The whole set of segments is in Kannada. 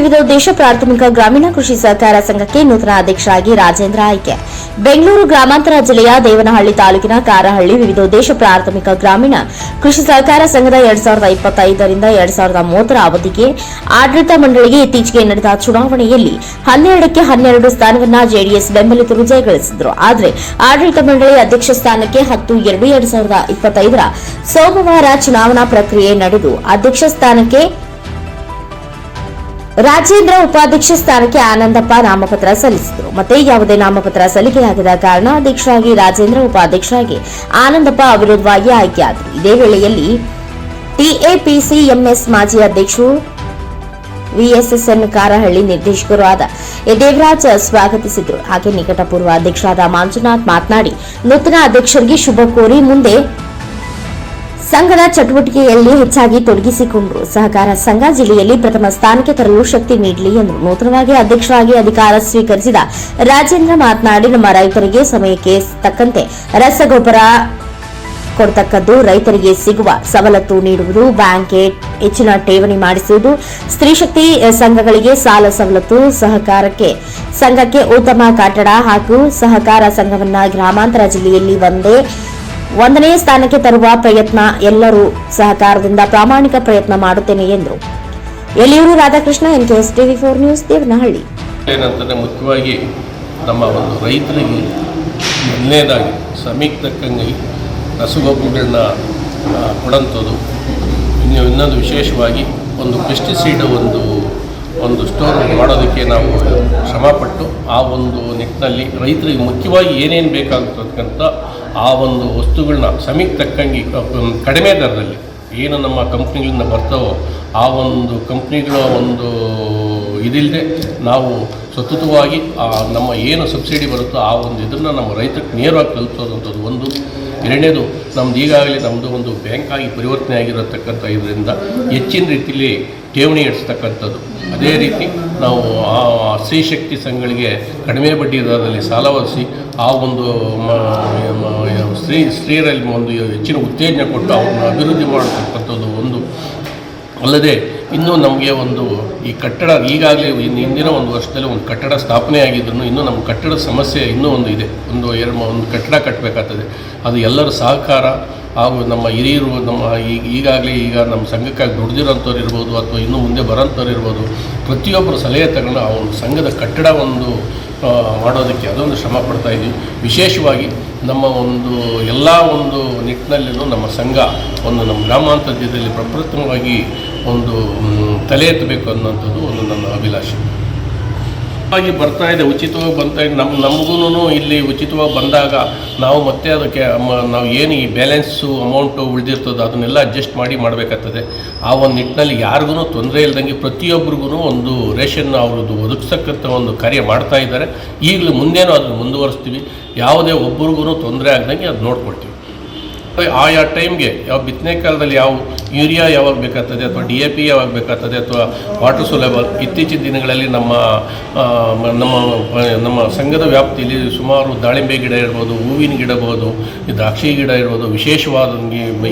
ವಿವಿಧೋದ್ದೇಶ ಪ್ರಾಥಮಿಕ ಗ್ರಾಮೀಣ ಕೃಷಿ ಸಹಕಾರ ಸಂಘಕ್ಕೆ ನೂತನ ಅಧ್ಯಕ್ಷರಾಗಿ ರಾಜೇಂದ್ರ ಆಯ್ಕೆ. ಬೆಂಗಳೂರು ಗ್ರಾಮಾಂತರ ಜಿಲ್ಲೆಯ ದೇವನಹಳ್ಳಿ ತಾಲೂಕಿನ ಕಾರಹಳ್ಳಿ ವಿವಿಧ ಉದ್ದೇಶ ಪ್ರಾಥಮಿಕ ಗ್ರಾಮೀಣ ಕೃಷಿ ಸಹಕಾರ ಸಂಘದ ಎರಡ್ ಸಾವಿರದ ಇಪ್ಪತ್ತೈದರಿಂದ ಎರಡ್ ಸಾವಿರದ ಮೂವತ್ತರ ಅವಧಿಗೆ ಆಡಳಿತ ಮಂಡಳಿಗೆ ಇತ್ತೀಚೆಗೆ ನಡೆದ ಚುನಾವಣೆಯಲ್ಲಿ ಹನ್ನೆರಡಕ್ಕೆ ಹನ್ನೆರಡು ಸ್ಥಾನವನ್ನ ಜೆಡಿಎಸ್ ಬೆಂಬಲಿತರು ಜಯಗಳಿಸಿದ್ರು. ಆದರೆ ಆಡಳಿತ ಮಂಡಳಿ ಅಧ್ಯಕ್ಷ ಸ್ಥಾನಕ್ಕೆ ಹತ್ತು ಎರಡು ಎರಡ್ ಸಾವಿರದ ಇಪ್ಪತ್ತೈದರ ಸೋಮವಾರ ಚುನಾವಣಾ ಪ್ರಕ್ರಿಯೆ ನಡೆದು ಅಧ್ಯಕ್ಷ ಸ್ಥಾನಕ್ಕೆ ರಾಜೇಂದ್ರ ಉಪಾಧ್ಯಕ್ಷ ಸ್ಥಾನಕ್ಕೆ ಆನಂದಪ್ಪ ನಾಮಪತ್ರ ಸಲ್ಲಿಸಿದರು. ಮತ್ತೆ ಯಾವುದೇ ನಾಮಪತ್ರ ಸಲ್ಲಿಕೆಯಾಗದ ಕಾರಣ ಅಧ್ಯಕ್ಷರಾಗಿ ರಾಜೇಂದ್ರ ಉಪಾಧ್ಯಕ್ಷರಾಗಿ ಆನಂದಪ್ಪ ಅವಿರೋಧವಾಗಿ ಆಯ್ಕೆಯಾದರು. ಇದೇ ವೇಳೆಯಲ್ಲಿ ಟಿಎಪಿಸಿಎಂಎಸ್ ಮಾಜಿ ಅಧ್ಯಕ್ಷರು ವಿಎಸ್ಎಸ್ಎನ್ ಕಾರಹಳ್ಳಿ ನಿರ್ದೇಶಕರು ಆದ ಯದೇವರಾಜ್ ದೇವರಾಜ್ ಸ್ವಾಗತಿಸಿದರು. ಹಾಗೆ ನಿಕಟಪೂರ್ವ ಅಧ್ಯಕ್ಷರಾದ ಮಂಜುನಾಥ್ ಮಾತನಾಡಿ, ನೂತನ ಅಧ್ಯಕ್ಷರಿಗೆ ಶುಭ ಕೋರಿ ಮುಂದೆ ಸಂಘದ ಚಟುವಟಿಕೆಯಲ್ಲಿ ಹೆಚ್ಚಾಗಿ ತೊಡಗಿಸಿಕೊಂಡರು ಸಹಕಾರ ಸಂಘ ಜಿಲ್ಲೆಯಲ್ಲಿ ಪ್ರಥಮ ಸ್ಥಾನಕ್ಕೆ ತರಲು ಶಕ್ತಿ ನೀಡಲಿ ಎಂದು ನೂತನವಾಗಿ ಅಧ್ಯಕ್ಷರಾಗಿ ಅಧಿಕಾರ ಸ್ವೀಕರಿಸಿದ ರಾಜೇಂದ್ರ ಮಾತನಾಡಿ, ನಮ್ಮ ರೈತರಿಗೆ ಸಮಯಕ್ಕೆ ತಕ್ಕಂತೆ ರಸಗೊಬ್ಬರ ಕೊಡತಕ್ಕದ್ದು ರೈತರಿಗೆ ಸಿಗುವ ಸವಲತ್ತು ನೀಡುವುದು. ಬ್ಯಾಂಕ್ಗೆ ಹೆಚ್ಚಿನ ಠೇವಣಿ ಮಾಡಿಸುವುದು. ಸ್ತ್ರೀಶಕ್ತಿ ಸಂಘಗಳಿಗೆ ಸಾಲ ಸವಲತ್ತು. ಸಹಕಾರಕ್ಕೆ, ಸಂಘಕ್ಕೆ ಉತ್ತಮ ಕಟ್ಟಡ ಹಾಗೂ ಸಹಕಾರ ಸಂಘವನ್ನ ಗ್ರಾಮಾಂತರ ಜಿಲ್ಲೆಯಲ್ಲಿ ಒಂದೇ ಒಂದನೇ ಸ್ಥಾನಕ್ಕೆ ತರುವ ಪ್ರಯತ್ನ ಎಲ್ಲರೂ ಸಹಕಾರದಿಂದ ಪ್ರಾಮಾಣಿಕ ಪ್ರಯತ್ನ ಮಾಡುತ್ತೇನೆ ಎಂದರು Yeliyur Radhakrishna N NKS TV four news, Devanahalli. ಏನಂತಂದರೆ ಮುಖ್ಯವಾಗಿ ನಮ್ಮ ಒಂದು ರೈತರಿಗೆ ಮೊದಲನೇದಾಗಿ ಸಮಯಕ್ಕೆ ತಕ್ಕಂಗೆ ರಸಗೊಬ್ಬರಗಳನ್ನ ಕೊಡೋಂಥದ್ದು. ಇನ್ನು ಇನ್ನೊಂದು ವಿಶೇಷವಾಗಿ ಒಂದು ಪೆಸ್ಟಿಸೈಡ್ ಒಂದು ಒಂದು ಸ್ಟೋರ್ ಮಾಡೋದಕ್ಕೆ ನಾವು ಶ್ರಮಪಟ್ಟು ಆ ಒಂದು ನಿಟ್ಟಿನಲ್ಲಿ ರೈತರಿಗೆ ಮುಖ್ಯವಾಗಿ ಏನೇನು ಬೇಕಾಗುತ್ತಕ್ಕಂಥ ಆ ಒಂದು ವಸ್ತುಗಳನ್ನ ಸಮಯಕ್ಕೆ ತಕ್ಕಂಗೆ ಕಡಿಮೆ ದರದಲ್ಲಿ ಏನು ನಮ್ಮ ಕಂಪ್ನಿಗಳಿಂದ ಬರ್ತಾವೋ ಆ ಒಂದು ಕಂಪ್ನಿಗಳ ಒಂದು ಇದಿಲ್ಲದೆ ನಾವು ಸತತವಾಗಿ ನಮ್ಮ ಏನು ಸಬ್ಸಿಡಿ ಬರುತ್ತೋ ಆ ಒಂದು ಇದನ್ನು ನಮ್ಮ ರೈತಕ್ಕೆ ನೇರವಾಗಿ ತಲುಪಿಸೋದಂಥದ್ದು ಒಂದು. ಎರಡನೇದು, ನಮ್ದು ಈಗಾಗಲೇ ನಮ್ಮದು ಒಂದು ಬ್ಯಾಂಕ್ ಆಗಿ ಪರಿವರ್ತನೆ ಆಗಿರತಕ್ಕಂಥ ಇದರಿಂದ ಹೆಚ್ಚಿನ ರೀತಿಯಲ್ಲಿ ಠೇವಣಿ ಇಡಿಸ್ತಕ್ಕಂಥದ್ದು ಅದೇ ರೀತಿ ನಾವು ಆ ಸ್ತ್ರೀಶಕ್ತಿ ಸಂಘಗಳಿಗೆ ಕಡಿಮೆ ಬಡ್ಡಿ ದರದಲ್ಲಿ ಸಾಲ ಒದಗಿಸಿ ಆ ಒಂದು ಸ್ತ್ರೀ ಸ್ತ್ರೀಯರಲ್ಲಿ ಒಂದು ಹೆಚ್ಚಿನ ಉತ್ತೇಜನ ಕೊಟ್ಟು ಅವ್ರನ್ನ ಅಭಿವೃದ್ಧಿ ಮಾಡತಕ್ಕಂಥದ್ದು ಒಂದು ಅಲ್ಲದೆ ಇನ್ನೂ ನಮಗೆ ಒಂದು ಈ ಕಟ್ಟಡ ಈಗಾಗಲೇ ಹಿಂದಿನ ಒಂದು ವರ್ಷದಲ್ಲಿ ಒಂದು ಕಟ್ಟಡ ಸ್ಥಾಪನೆ ಆಗಿದ್ರು ಇನ್ನೂ ನಮ್ಮ ಕಟ್ಟಡ ಸಮಸ್ಯೆ ಇನ್ನೂ ಒಂದು ಇದೆ. ಒಂದು ಎರಡು, ಒಂದು ಕಟ್ಟಡ ಕಟ್ಟಬೇಕಾಗ್ತದೆ ಅದು ಎಲ್ಲರ ಸಹಕಾರ ಹಾಗೂ ನಮ್ಮ ಹಿರಿಯರು ನಮ್ಮ ಈಗ ಈಗಾಗಲೇ ಈಗ ನಮ್ಮ ಸಂಘಕ್ಕಾಗಿ ದುಡ್ದಿರೋಂಥವ್ರು ಇರ್ಬೋದು ಅಥವಾ ಇನ್ನೂ ಮುಂದೆ ಬರೋಂಥವ್ರು ಇರ್ಬೋದು ಪ್ರತಿಯೊಬ್ಬರು ಸಲಹೆ ತಗೊಂಡು ಆ ಒಂದು ಸಂಘದ ಕಟ್ಟಡ ಒಂದು ಮಾಡೋದಕ್ಕೆ ಅದೊಂದು ಶ್ರಮ ಪಡ್ತಾ ಇದ್ದೀವಿ ವಿಶೇಷವಾಗಿ ನಮ್ಮ ಒಂದು ಎಲ್ಲ ಒಂದು ನಿಟ್ಟಿನಲ್ಲೂ ನಮ್ಮ ಸಂಘ ಒಂದು ನಮ್ಮ ಗ್ರಾಮಾಂತರ ಜಿಲ್ಲೆಯಲ್ಲಿ ಪ್ರಪ್ರಥಮವಾಗಿ ಒಂದು ತಲೆ ಎತ್ತಬೇಕು ಅನ್ನೋಂಥದ್ದು ಒಂದು ನನ್ನ ಅಭಿಲಾಷೆ. ಆಗಿ ಬರ್ತಾ ಇದೆ, ಉಚಿತವಾಗಿ ಬರ್ತಾ ಇದೆ ನಮ್ಮ ನಮಗೂ ಇಲ್ಲಿ ಉಚಿತವಾಗಿ ಬಂದಾಗ ನಾವು ಮತ್ತೆ ಅದಕ್ಕೆ ನಾವು ಏನು ಈ ಬ್ಯಾಲೆನ್ಸು ಅಮೌಂಟು ಉಳಿದಿರ್ತದೆ ಅದನ್ನೆಲ್ಲ ಅಡ್ಜಸ್ಟ್ ಮಾಡಿ ಮಾಡಬೇಕಾಗ್ತದೆ. ಆ ಒಂದು ನಿಟ್ಟಿನಲ್ಲಿ ಯಾರಿಗೂ ತೊಂದರೆ ಇಲ್ದಂಗೆ ಪ್ರತಿಯೊಬ್ಬರಿಗೂ ಒಂದು ರೇಷನ್ ಅವ್ರದ್ದು ಒದಗಿಸ್ತಕ್ಕಂಥ ಒಂದು ಕಾರ್ಯ ಮಾಡ್ತಾ ಇದ್ದಾರೆ. ಈಗಲೂ ಮುಂದೇನೂ ಅದನ್ನು ಮುಂದುವರಿಸ್ತೀವಿ. ಯಾವುದೇ ಒಬ್ಬರಿಗೂ ತೊಂದರೆ ಆಗ್ದಂಗೆ ಅದು ನೋಡ್ಕೊಳ್ತೀವಿ. ಆಯಾ ಟೈಮ್ಗೆ ಯಾವ ಬಿತ್ತನೆ ಕಾಲದಲ್ಲಿ ಯಾವ ಯೂರಿಯಾ ಯಾವಾಗ ಬೇಕಾಗ್ತದೆ ಅಥವಾ ಡಿ ಎ ಪಿ ಯಾವಾಗ ಬೇಕಾಗ್ತದೆ ಅಥವಾ ವಾಟರ್ ಸೊಲೆಬಲ್ ಇತ್ತೀಚಿನ ದಿನಗಳಲ್ಲಿ ನಮ್ಮ ನಮ್ಮ ನಮ್ಮ ಸಂಘದ ವ್ಯಾಪ್ತಿಯಲ್ಲಿ ಸುಮಾರು ದಾಳಿಂಬೆ ಗಿಡ ಇರ್ಬೋದು, ಹೂವಿನ ಗಿಡ ಇರ್ಬೋದು, ದ್ರಾಕ್ಷಿ ಗಿಡ ಇರ್ಬೋದು, ವಿಶೇಷವಾದ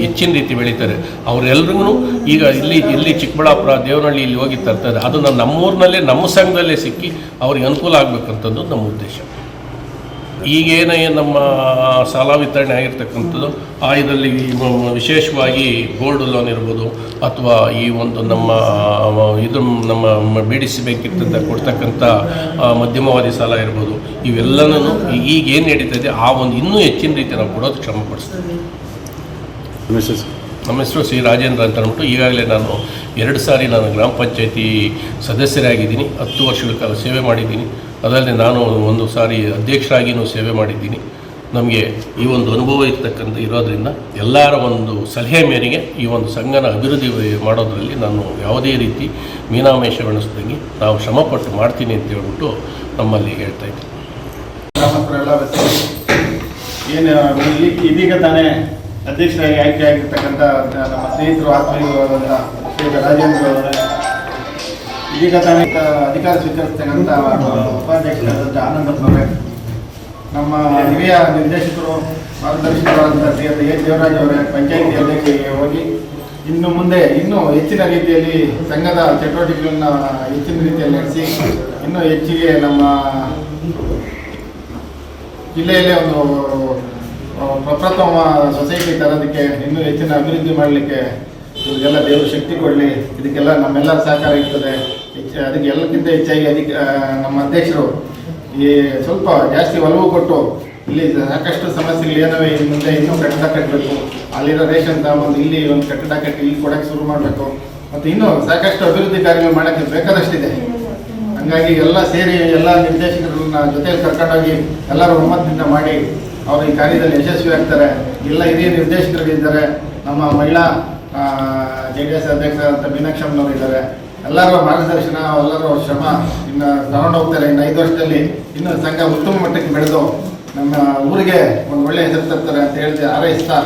ಹೆಚ್ಚಿನ ರೀತಿ ಬೆಳೀತಾರೆ. ಅವರೆಲ್ರಿಗೂ ಈಗ ಇಲ್ಲಿ ಇಲ್ಲಿ ಚಿಕ್ಕಬಳ್ಳಾಪುರ ದೇವನಹಳ್ಳಿ ಇಲ್ಲಿ ಹೋಗಿ ತರ್ತಾರೆ. ಅದು ನಮ್ಮ ನಮ್ಮೂರಿನಲ್ಲೇ, ನಮ್ಮ ಸಂಘದಲ್ಲೇ ಸಿಕ್ಕಿ ಅವ್ರಿಗೆ ಅನುಕೂಲ ಆಗಬೇಕಂತದ್ದು ನಮ್ಮ ಉದ್ದೇಶ. ಈಗೇನ ನಮ್ಮ ಸಾಲ ವಿತರಣೆ ಆಗಿರ್ತಕ್ಕಂಥದ್ದು ಆ ಇದರಲ್ಲಿ ವಿಶೇಷವಾಗಿ ಗೋಲ್ಡ್ ಲೋನ್ ಇರ್ಬೋದು, ಅಥವಾ ಈ ಒಂದು ನಮ್ಮ ಇದು ನಮ್ಮ ಬಿ ಡಿ ಸಿ ಬ್ಯಾಂಕಿರ್ತಂಥ ಕೊಡ್ತಕ್ಕಂಥ ಮಧ್ಯಮವಾದಿ ಸಾಲ ಇರ್ಬೋದು ಇವೆಲ್ಲನೂ ಈಗ ನಡೀತಾ ಇದೆ, ಆ ಒಂದು ಇನ್ನೂ ಹೆಚ್ಚಿನ ರೀತಿ ನಾವು ಕೊಡೋದು ಶ್ರಮ ಪಡಿಸ್ತೀವಿ. ನಮ್ಮ ಶ್ರೀ ರಾಜೇಂದ್ರ ಅಂತ ಅಂದ್ಬಿಟ್ಟು ಈಗಾಗಲೇ ನಾನು ಎರಡು ಸಾರಿ ನಾನು ಗ್ರಾಮ ಪಂಚಾಯತಿ ಸದಸ್ಯರಾಗಿದ್ದೀನಿ, ಹತ್ತು ವರ್ಷಗಳ ಕಾಲ ಸೇವೆ ಮಾಡಿದ್ದೀನಿ. ಅದಲ್ಲದೆ ನಾನು ಒಂದು ಸಾರಿ ಅಧ್ಯಕ್ಷರಾಗಿಯೂ ಸೇವೆ ಮಾಡಿದ್ದೀನಿ. ನಮಗೆ ಈ ಒಂದು ಅನುಭವ ಇರ್ತಕ್ಕಂಥ ಇರೋದರಿಂದ ಎಲ್ಲರ ಒಂದು ಸಲಹೆ ಮೇರೆಗೆ ಈ ಒಂದು ಸಂಘನ ಅಭಿವೃದ್ಧಿ ಮಾಡೋದರಲ್ಲಿ ನಾನು ಯಾವುದೇ ರೀತಿ ಮೀನಾಮೇಷವೆಣಿಸ್ದಂಗೆ ನಾವು ಶ್ರಮಪಟ್ಟು ಮಾಡ್ತೀನಿ ಅಂತ ಹೇಳ್ಬಿಟ್ಟು ನಮ್ಮಲ್ಲಿ ಹೇಳ್ತಾ ಇದ್ದೀನಿ. ಏನು ಇದೀಗ ತಾನೇ ಅಧ್ಯಕ್ಷರಾಗಿ ಆಯ್ಕೆ ಆಗಿರ್ತಕ್ಕಂಥ ನಮ್ಮ ಸ್ನೇಹಿತರು ಆತ್ಮೀಯರಾದಂಥ ಶ್ರೀ ರಾಜೇಂದ್ರ ಅವರ. ಇದೀಗ ತಾನೇ ಅಧಿಕಾರ ಸ್ವೀಕರಿಸ್ತಕ್ಕಂಥ ಉಪಾಧ್ಯಕ್ಷರಾದಂಥ ಆನಂದಪ್ಪನವರೇ ನಮ್ಮ ಹಿರಿಯ ನಿರ್ದೇಶಕರು, ಮಾರ್ಗದರ್ಶಕರಾದಂಥ ಶ್ರೀ ಎ. ದೇವರಾಜ್ ಅವರೇ, ಪಂಚಾಯಿತಿ ಅಧ್ಯಕ್ಷರಿಗೆ ಹೋಗಿ ಇನ್ನು ಮುಂದೆ ಇನ್ನೂ ಹೆಚ್ಚಿನ ರೀತಿಯಲ್ಲಿ ಸಂಘದ ಚಟುವಟಿಕೆಗಳನ್ನ ಹೆಚ್ಚಿನ ರೀತಿಯಲ್ಲಿ ನಡೆಸಿ, ಇನ್ನೂ ಹೆಚ್ಚಿಗೆ ನಮ್ಮ ಜಿಲ್ಲೆಯಲ್ಲೇ ಒಂದು ಪ್ರಪ್ರಥಮ ಸೊಸೈಟಿ ತರೋದಕ್ಕೆ ಇನ್ನೂ ಹೆಚ್ಚಿನ ಅಭಿವೃದ್ಧಿ ಮಾಡಲಿಕ್ಕೆ ಇವರಿಗೆಲ್ಲ ದೇವರು ಶಕ್ತಿ ಕೊಡಲಿ. ಇದಕ್ಕೆಲ್ಲ ನಮ್ಮೆಲ್ಲ ಸಹಕಾರ ಇರ್ತದೆ. ಹೆಚ್ಚು ಅದಕ್ಕೆ ಎಲ್ಲಕ್ಕಿಂತ ಹೆಚ್ಚಾಗಿ ಅದಕ್ಕೆ ನಮ್ಮ ಅಧ್ಯಕ್ಷರು ಈ ಸ್ವಲ್ಪ ಜಾಸ್ತಿ ಒಲವು ಕೊಟ್ಟು ಇಲ್ಲಿ ಸಾಕಷ್ಟು ಸಮಸ್ಯೆಗಳು ಏನವೆ ಇನ್ನು ಮುಂದೆ ಇನ್ನೂ ಕಟ್ಟಡ ಕಟ್ಟಬೇಕು ಅಲ್ಲಿರೋ ರೇಷನ್ ತಗೊಂಡು ಇಲ್ಲಿ ಒಂದು ಕಟ್ಟಡ ಕಟ್ಟಿ ಇಲ್ಲಿ ಕೊಡಕ್ಕೆ ಶುರು ಮಾಡಬೇಕು. ಮತ್ತು ಇನ್ನೂ ಸಾಕಷ್ಟು ಅಭಿವೃದ್ಧಿ ಕಾರ್ಯಗಳು ಮಾಡೋಕ್ಕೆ ಬೇಕಾದಷ್ಟಿದೆ. ಹಂಗಾಗಿ ಎಲ್ಲ ಸೇರಿ ಎಲ್ಲ ನಿರ್ದೇಶಕರನ್ನ ಜೊತೆಯಲ್ಲಿ ಕರ್ಕೊಂಡೋಗಿ ಎಲ್ಲರೂ ಒಮ್ಮತದಿಂದ ಮಾಡಿ ಅವರು ಈ ಕಾರ್ಯದಲ್ಲಿ ಯಶಸ್ವಿ ಆಗ್ತಾರೆ. ಎಲ್ಲ ಹಿರಿಯ ನಿರ್ದೇಶಕರಿದ್ದಾರೆ ನಮ್ಮ ಮಹಿಳಾ ಜೆ ಡಿ ಎಸ್ ಅಧ್ಯಕ್ಷರಾದಂಥ ಮೀನಾಕ್ಷಮ್ಮನವರು ಇದ್ದಾರೆ. ಎಲ್ಲರ ಮಾರ್ಗದರ್ಶನ, ಎಲ್ಲರ ಶ್ರಮ ಇನ್ನು ತಗೊಂಡು ಹೋಗ್ತಾರೆ. ಇನ್ನು ಐದು ವರ್ಷದಲ್ಲಿ ಇನ್ನು ಸಂಘ ಉತ್ತಮ ಮಟ್ಟಕ್ಕೆ ಬೆಳೆದು ನಮ್ಮ ಊರಿಗೆ ಒಂದು ಒಳ್ಳೆಯ ಹೆಸರು ತರ್ತಾರೆ ಅಂತ ಹೇಳಿದೆ ಹಾರೈಸ್ತಾ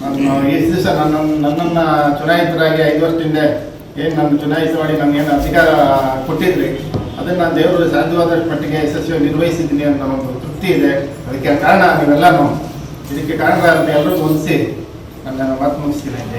ನಾನು ಈ ದಿವಸ ನನ್ನ ನನ್ನನ್ನು ಚುನಾಯಿತರಾಗಿ ಐದು ವರ್ಷದಿಂದ ಏನು ನನ್ನ ಚುನಾಯಿಸಿ ಮಾಡಿ ನನಗೇನು ಅಧಿಕಾರ ಕೊಟ್ಟಿದ್ರಿ ಅದನ್ನು ದೇವರು ಸಾಧ್ಯವಾದಷ್ಟು ಮಟ್ಟಿಗೆ ಯಶಸ್ವಿ ನಿರ್ವಹಿಸಿದ್ದೀನಿ ಅನ್ನೋ ಒಂದು ತೃಪ್ತಿ ಇದೆ. ಅದಕ್ಕೆ ಕಾರಣ ನೀವೆಲ್ಲನೂ ಇದಕ್ಕೆ ಕಾರಣ ಎಲ್ಲರೂ ಹೊಂದಿಸಿ ನನ್ನ ಮಾತು ಮುಗಿಸ್ತೀನಿ